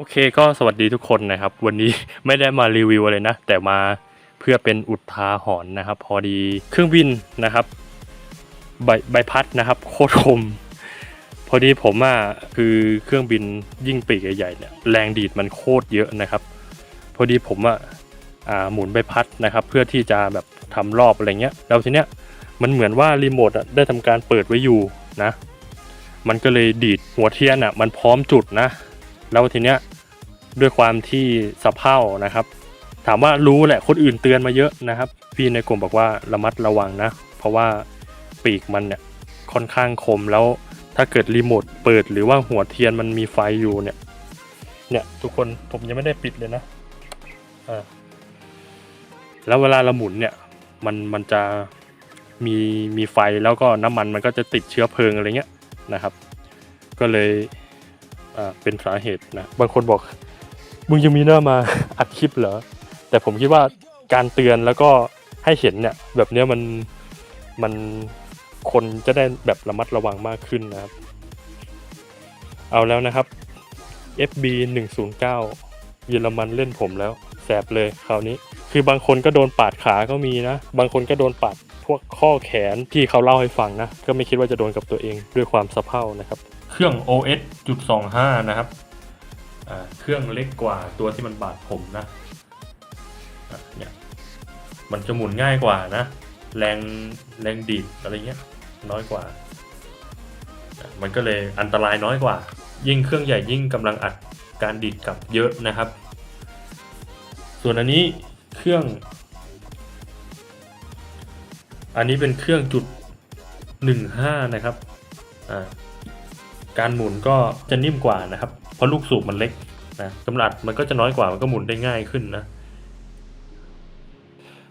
โอเคก็สวัสดีทุกคนนะครับ วันนี้ไม่ได้มารีวิวอะไรนะ แต่มาเพื่อเป็นอุทาหรณ์นะครับ พอดีเครื่องบินนะครับ ใบใบพัดนะครับ โคตรคม พอดีผมอะคือเครื่องบินยิ่งปีกใหญ่ๆเนี่ยแรงดีดมันโคตรเยอะนะครับ พอดีผมอะหมุนใบพัดนะครับ เพื่อที่จะแบบทำรอบอะไรเงี้ยแล้วทีเนี้ยมันเหมือนว่ารีโมทอะได้ทำการเปิดไว้อยู่นะ มันก็เลยดีดหัวเทียนอะ มันพร้อมจุดนะแล้วทีเนี้ย ด้วยความที่สะเพร่านะครับ ถามว่ารู้แหละคนอื่นเตือนมาเยอะนะครับ พี่ในกลุ่มบอกว่าระมัดระวังนะ เพราะว่าปีกมันเนี่ยค่อนข้างคมแล้วถ้าเกิดรีโมทเปิดหรือว่าหัวเทียนมันมีไฟอยู่เนี่ยเนี่ยทุกคนผมยังไม่ได้ปิดเลยนะอ่าแล้วเวลาเราหมุนเนี่ยมันมันจะมีมีไฟแล้วก็น้ำมันมันก็จะติดเชื้อเพลิงอะไรเงี้ยนะครับ ก็เลยเป็นสาเหตุนะบางคนบอก มึงยังมีหน้ามาอัดคลิปเหรอ แต่ผมคิดว่าการเตือนแล้วก็ให้เห็นเนี่ย แบบเนี้ยมันมันคนจะได้แบบระมัดระวังมากขึ้นนะครับ เอาแล้วนะครับ FB 109เยอรมันเล่นผมแล้ว แสบเลยคราวนี้ คือบางคนก็โดนปาดขาก็มีนะ บางคนก็โดนปาดพวกข้อแขนที่เขาเล่าให้ฟังนะ ก็ไม่คิดว่าจะโดนกับตัวเองด้วยความสะเพร่านะครับ เครื่อง OS จุด25 นะครับ เครื่องเล็กกว่าตัวที่มันบาดผมนะเนี่ยมันจะหมุนง่ายกว่านะ แรงแรงดีดอะไรเงี้ยน้อยกว่า มันก็เลยอันตรายน้อยกว่า ยิ่งเครื่องใหญ่ยิ่งกำลังอัดการดีดกับเยอะนะครับ ส่วนอันนี้เครื่อง อันนี้เป็นเครื่องจุดหนึ่งห้านะครับ การหมุนก็จะนิ่มกว่านะครับ เพราะลูกสูบมันเล็กนะกำลังมันก็จะน้อยกว่ามันก็หมุนได้ง่ายขึ้นนะ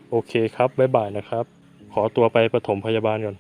โอเคครับ บ๊ายบายนะครับ ขอตัวไปปฐมพยาบาลก่อน